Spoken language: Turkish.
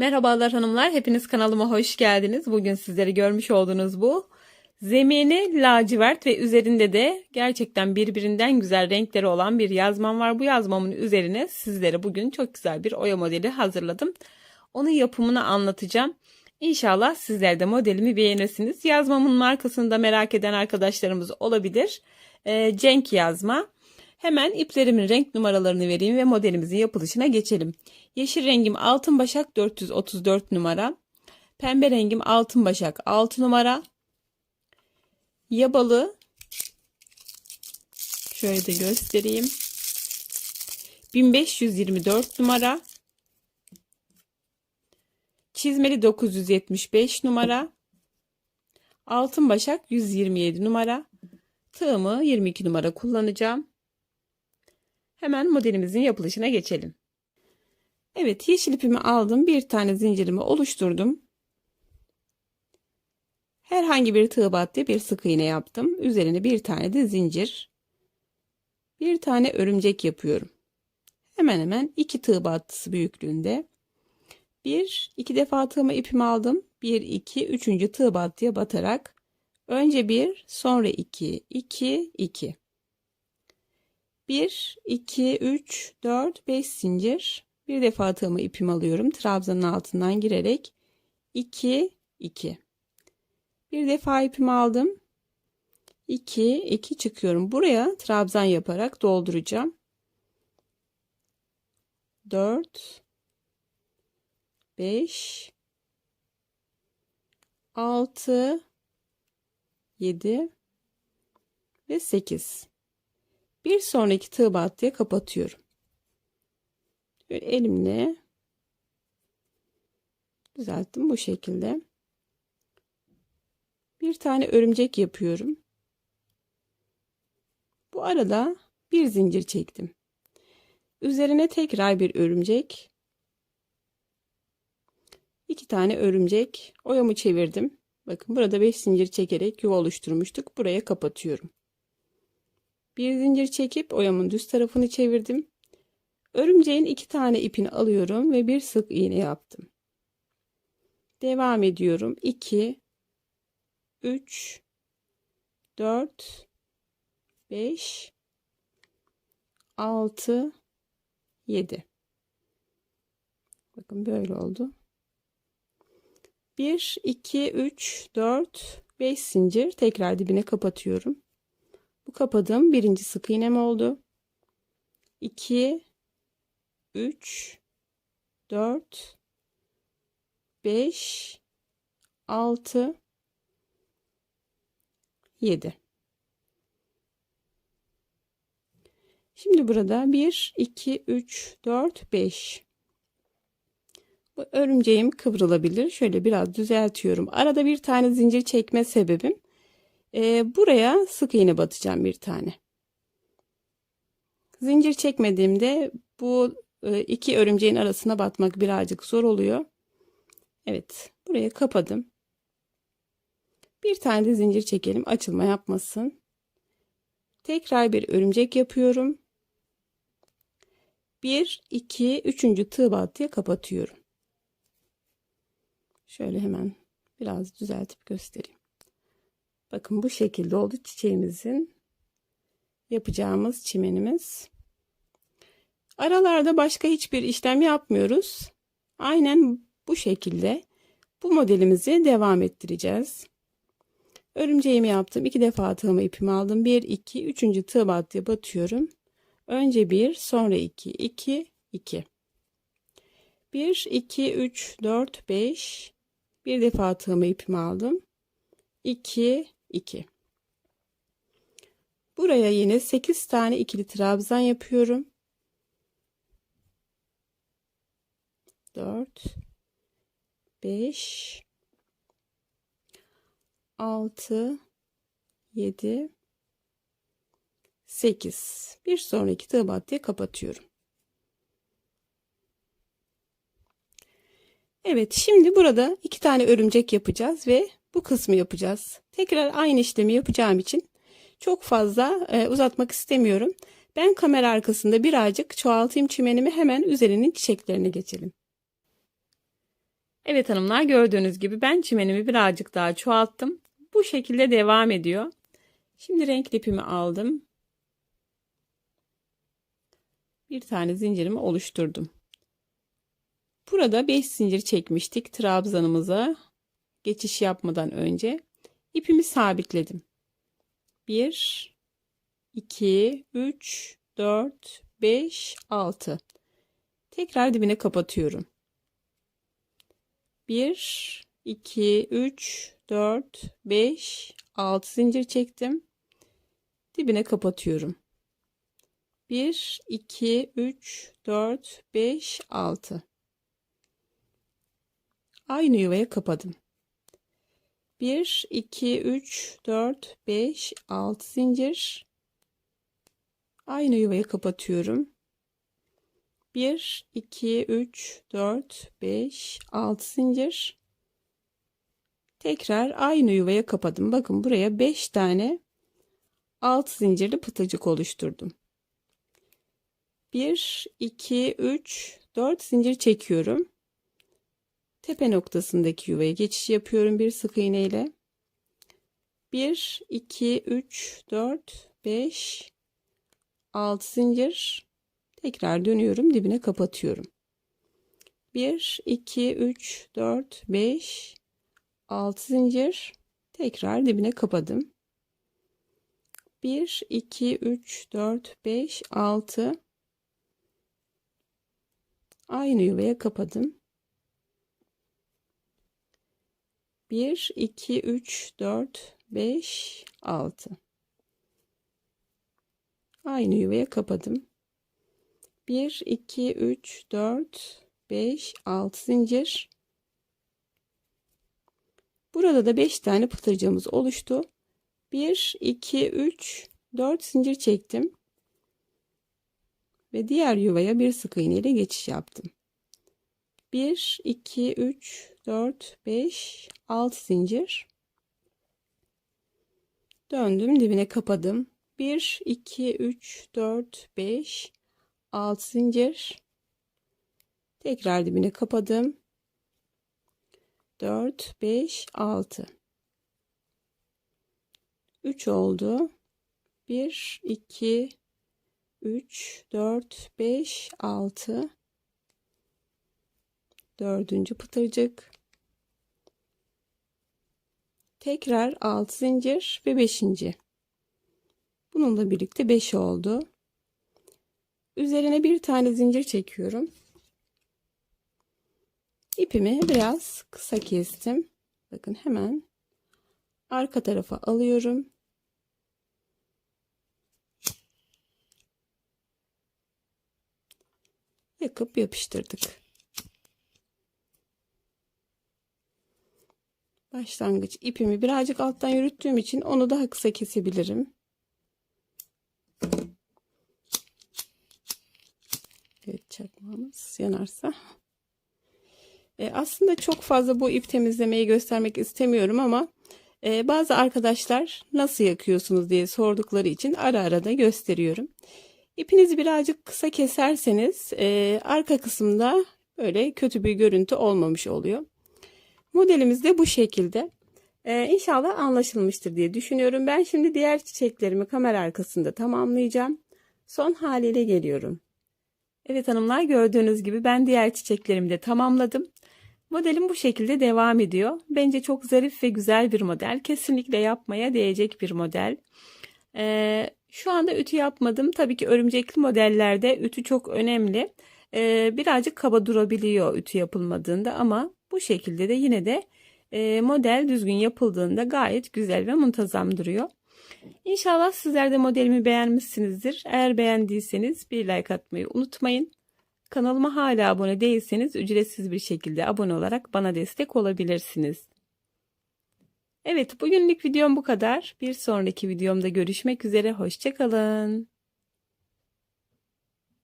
Merhabalar hanımlar, hepiniz kanalıma hoş geldiniz. Bugün sizleri görmüş olduğunuz bu zemini lacivert ve üzerinde de gerçekten birbirinden güzel renkleri olan bir yazmam var. Bu yazmamın üzerine sizlere bugün çok güzel bir oya modeli hazırladım. Onun yapımını anlatacağım. İnşallah sizler de modelimi beğenirsiniz. Yazmamın markasını da merak eden arkadaşlarımız olabilir. Ee, Cenk yazma. Hemen iplerimin renk numaralarını vereyim ve modelimizin yapılışına geçelim. Yeşil rengim altın başak 434 numara. Pembe rengim altın başak 6 numara. Yabalı şöyle de göstereyim. 1524 numara. Çizmeli 975 numara. Altın başak 127 numara. Tığımı 22 numara kullanacağım. Hemen modelimizin yapılışına geçelim. Evet yeşil ipimi aldım. Bir tane zincirimi oluşturdum. Herhangi bir tığ battı bir sık iğne yaptım. Üzerine bir tane de zincir. Bir tane örümcek yapıyorum. Hemen hemen iki tığ battısı büyüklüğünde. Bir, iki defa tığıma ipimi aldım. Bir, iki, üçüncü tığ battıya batarak önce bir, sonra iki, iki, iki. 1, 2, 3, 4, 5 zincir. Bir defa tığımı ipimi alıyorum. Trabzanın altından girerek 2, 2. Bir defa ipimi aldım. 2, 2 çıkıyorum. Buraya trabzan yaparak dolduracağım. 4, 5, 6, 7 ve 8. Bir sonraki tığ battıya kapatıyorum. Böyle elimle düzelttim bu şekilde. Bir tane örümcek yapıyorum. Bu arada bir zincir çektim. Üzerine tekrar bir örümcek. iki tane örümcek. Oyamı çevirdim. Bakın burada 5 zincir çekerek yuva oluşturmuştuk. Buraya kapatıyorum. Bir zincir çekip oyamın düz tarafını çevirdim. Örümceğin iki tane ipini alıyorum ve bir sık iğne yaptım. Devam ediyorum. 2 3 4 5 6 7 Bakın böyle oldu. 1 2 3 4 5 zincir tekrar dibine kapatıyorum. Bu kapadığım birinci sık iğnem oldu. 2 3 4 5 6 7 Şimdi burada 1 2 3 4 5 Bu örümceğim kıvrılabilir. Şöyle biraz düzeltiyorum. Arada bir tane zincir çekme sebebim e, buraya sık iğne batacağım bir tane. Zincir çekmediğimde bu e, iki örümceğin arasına batmak birazcık zor oluyor. Evet buraya kapadım. Bir tane de zincir çekelim açılma yapmasın. Tekrar bir örümcek yapıyorum. 1 2 3. tığ battıya kapatıyorum. Şöyle hemen biraz düzeltip göstereyim. Bakın bu şekilde oldu çiçeğimizin yapacağımız çimenimiz. Aralarda başka hiçbir işlem yapmıyoruz. Aynen bu şekilde bu modelimizi devam ettireceğiz. Örümceğimi yaptım. iki defa tığımı ipimi aldım. 1, 2, 3. tığ battıya batıyorum. Önce 1, sonra 2, 2, 2. 1, 2, 3, 4, 5. Bir defa tığımı ipimi aldım. 2, 2. Buraya yine 8 tane ikili trabzan yapıyorum. 4 5 6 7 8 bir sonraki tığ battıya kapatıyorum. Evet şimdi burada iki tane örümcek yapacağız ve bu kısmı yapacağız. Tekrar aynı işlemi yapacağım için çok fazla e, uzatmak istemiyorum. Ben kamera arkasında birazcık çoğaltayım çimenimi hemen üzerinin çiçeklerine geçelim. Evet hanımlar gördüğünüz gibi ben çimenimi birazcık daha çoğalttım. Bu şekilde devam ediyor. Şimdi renk ipimi aldım. Bir tane zincirimi oluşturdum. Burada 5 zincir çekmiştik trabzanımıza geçiş yapmadan önce. İpimi sabitledim. 1 2 3 4 5 6 Tekrar dibine kapatıyorum. 1 2 3 4 5 6 zincir çektim. Dibine kapatıyorum. 1 2 3 4 5 6 Aynı yuvaya kapadım. 1 2 3 4 5 6 zincir aynı yuvaya kapatıyorum. 1 2 3 4 5 6 zincir tekrar aynı yuvaya kapadım. Bakın buraya 5 tane alt zincirli pıtırcık oluşturdum. 1 2 3 4 zincir çekiyorum tepe noktasındaki yuvaya geçiş yapıyorum bir sık iğne ile. 1 2 3 4 5 6 zincir tekrar dönüyorum dibine kapatıyorum. 1 2 3 4 5 6 zincir tekrar dibine kapadım. 1 2 3 4 5 6 aynı yuvaya kapadım. 1 2 3 4 5 6 aynı yuvaya kapadım. 1 2 3 4 5 6 zincir. Burada da 5 tane pıtırcığımız oluştu. 1 2 3 4 zincir çektim. Ve diğer yuvaya bir sık iğne ile geçiş yaptım 1 2 3 4 5 6 zincir. Döndüm dibine kapadım. 1 2 3 4 5 6 zincir. Tekrar dibine kapadım. 4 5 6 3 oldu. 1 2 3 4 5 6 dördüncü pıtırcık. Tekrar 6 zincir ve 5. bununla birlikte 5 oldu. Üzerine bir tane zincir çekiyorum. İpimi biraz kısa kestim. Bakın hemen arka tarafa alıyorum. Yakıp yapıştırdık başlangıç ipimi birazcık alttan yürüttüğüm için onu daha kısa kesebilirim. Evet çakmağımız yanarsa. E, aslında çok fazla bu ip temizlemeyi göstermek istemiyorum ama e, bazı arkadaşlar nasıl yakıyorsunuz diye sordukları için ara ara da gösteriyorum. İpinizi birazcık kısa keserseniz e, arka kısımda böyle kötü bir görüntü olmamış oluyor. Modelimiz de bu şekilde. Ee, inşallah anlaşılmıştır diye düşünüyorum. Ben şimdi diğer çiçeklerimi kamera arkasında tamamlayacağım. Son haliyle geliyorum. Evet hanımlar gördüğünüz gibi ben diğer çiçeklerimi de tamamladım. Modelim bu şekilde devam ediyor. Bence çok zarif ve güzel bir model. Kesinlikle yapmaya değecek bir model. Ee, şu anda ütü yapmadım. Tabii ki örümcekli modellerde ütü çok önemli. Ee, birazcık kaba durabiliyor ütü yapılmadığında ama bu şekilde de yine de e, model düzgün yapıldığında gayet güzel ve muntazam duruyor. İnşallah sizler de modelimi beğenmişsinizdir. Eğer beğendiyseniz bir like atmayı unutmayın. Kanalıma hala abone değilseniz ücretsiz bir şekilde abone olarak bana destek olabilirsiniz. Evet bugünlük videom bu kadar. Bir sonraki videomda görüşmek üzere. Hoşçakalın.